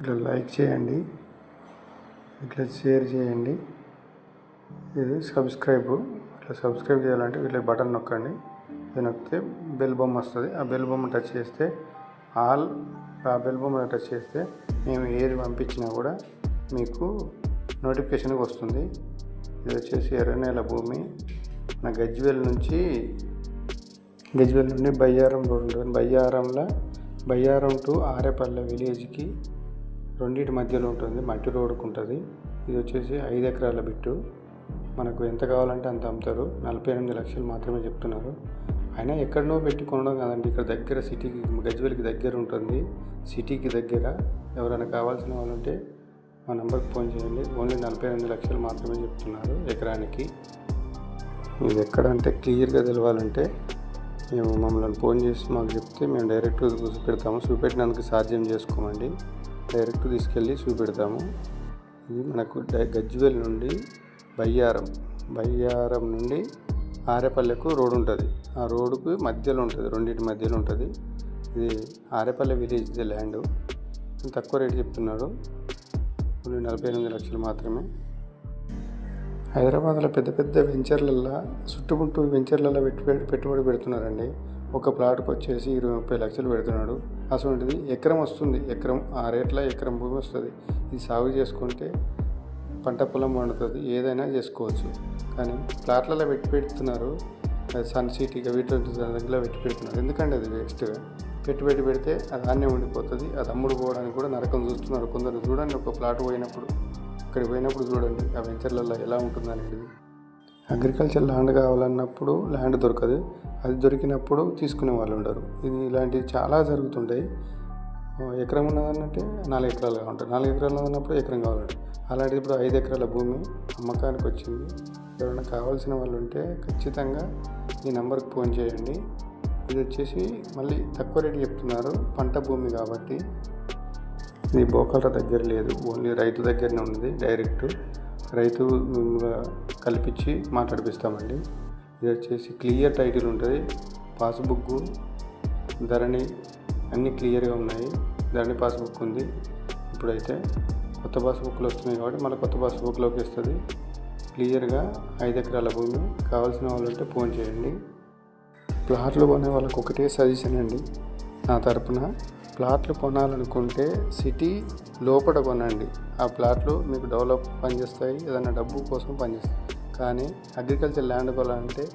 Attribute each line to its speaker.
Speaker 1: ఇట్లా లైక్ చేయండి ఇట్లా షేర్ చేయండి. ఇది సబ్స్క్రైబ్ ఇట్లా సబ్స్క్రైబ్ చేయాలంటే ఇట్లా బటన్ నొక్కండి. ఇది నొక్కితే బెల్ బొమ్మ వస్తుంది. ఆ బెల్ బొమ్మ టచ్ చేస్తే ఆల్ ఆ బెల్ బొమ్మ టచ్ చేస్తే మేము ఏది పంపించినా కూడా మీకు నోటిఫికేషన్కి వస్తుంది. ఇది వచ్చేసి ఎర్రనేల భూమి. నా గజ్వేల్ నుంచి గజ్వేల్ నుండి బయ్యారం రోడ్ ఉంటుంది బయ్యారంలో బయ్యారం టు ఆరేపల్లె విలేజ్కి రెండింటి మధ్యలో ఉంటుంది మట్టి రోడ్డుకు ఉంటుంది. ఇది వచ్చేసి ఐదు ఎకరాల బిట్టు. మనకు ఎంత కావాలంటే అంత అమ్ముతారు. నలభై ఎనిమిది లక్షలు మాత్రమే చెప్తున్నారు. అయినా ఎక్కడనో పెట్టి కొనడం కాదండి. ఇక్కడ దగ్గర సిటీకి గజ్వేల్కి దగ్గర ఉంటుంది. సిటీకి దగ్గర. ఎవరైనా కావాల్సిన వాళ్ళు ఉంటే మా నెంబర్కి ఫోన్ చేయండి. ఓన్లీ నలభై ఎనిమిది లక్షలు మాత్రమే చెప్తున్నారు ఎకరానికి. ఇది ఎక్కడ అంటే క్లియర్గా తెలవాలంటే మేము మమ్మల్ని ఫోన్ చేసి మాకు చెప్తే మేము డైరెక్ట్గా పెడతాము చూపెట్టినందుకు సాధ్యం చేసుకోమండి. డైరెక్ట్ తీసుకెళ్ళి చూపెడతాము. ఇది మనకు డై- గజ్వేల్ నుండి బయ్యారం. బయ్యారం నుండి ఆరేపల్లెకు రోడ్ ఉంటుంది. ఆ రోడ్డుకు మధ్యలో ఉంటుంది రెండింటి మధ్యలో ఉంటుంది. ఇది ఆరేపల్లె విలేజ్ ఇది ల్యాండ్. తక్కువ రేటు చెప్తున్నాడు నలభై ఎనిమిది లక్షలు మాత్రమే. హైదరాబాద్లో పెద్ద పెద్ద వెంచర్లల్లో చుట్టుముట్టు వెంచర్లలో పెట్టుబడి పెట్టుబడి పెడుతున్నారండి. ఒక ప్లాట్కి వచ్చేసి ఇరవై ముప్పై లక్షలు పెడుతున్నాడు. అటువంటిది ఎకరం వస్తుంది. ఎకరం ఆ రేట్లో ఎకరం భూమి వస్తుంది. ఇది సాగు చేసుకుంటే పంట పొలం పండుతుంది ఏదైనా చేసుకోవచ్చు. కానీ ప్లాట్లలో పెట్టి పెడుతున్నారు. సన్ సిటీగా వీటి దగ్గర పెట్టి పెడుతున్నారు. ఎందుకంటే అది వేస్ట్గా పెట్టి పెట్టి పెడితే అది ఆన్నే ఉండిపోతుంది. అది అమ్ముడు పోవడానికి కూడా నరకం చూస్తున్నారు కొందరు. చూడండి ఒక ప్లాట్ పోయినప్పుడు అక్కడికి పోయినప్పుడు చూడండి ఆ వెంచర్లలో ఎలా ఉంటుంది అనేది అగ్రికల్చర్ ల్యాండ్ కావాలన్నప్పుడు ల్యాండ్ దొరకదు. అది దొరికినప్పుడు తీసుకునే వాళ్ళు ఉండరు. ఇది ఇలాంటివి చాలా జరుగుతుంటాయి. ఎకరం ఉన్నదన్నట్టే నాలుగు ఎకరాలు కావాలి నాలుగు ఎకరాలు ఉన్నప్పుడు ఎకరం కావాలంటే అలాంటిది ఇప్పుడు ఐదు ఎకరాల భూమి అమ్మకానికి వచ్చింది. ఎవరైనా కావాల్సిన వాళ్ళు ఉంటే ఖచ్చితంగా ఈ నెంబర్కి ఫోన్ చేయండి. ఇది వచ్చేసి మళ్ళీ తక్కువ రేటు చెప్తున్నారు. పంట భూమి కాబట్టి. ఇది బోకాల దగ్గర లేదు. ఓన్లీ రైతు దగ్గరనే ఉన్నది డైరెక్ట్. రైతు కల్పించి మాట్లాడిపిస్తామండి. ఇది వచ్చేసి క్లియర్ టైటిల్ ఉంటుంది. పాస్బుక్ ధరణి అన్నీ క్లియర్గా ఉన్నాయి. ధరణి పాస్బుక్ ఉంది. ఇప్పుడైతే కొత్త పాస్బుక్లు వస్తున్నాయి కాబట్టి మళ్ళీ కొత్త పాస్బుక్లోకి వస్తుంది. క్లియర్గా ఐదు ఎకరాల భూమి కావాల్సిన వాళ్ళు ఉంటే ఫోన్ చేయండి. ప్లాట్లు కొనే వాళ్ళకి ఒకటే సజెషన్ అండి. నా తరపున ప్లాట్లు కొనాలనుకుంటే సిటీ లోపల కొనండి. ఆ ప్లాట్లు మీకు డెవలప్ పనిచేస్తాయి ఏదైనా డబ్బు కోసం పనిచేస్తాయి. కానీ అగ్రికల్చర్ ల్యాండ్ కొనాలంటే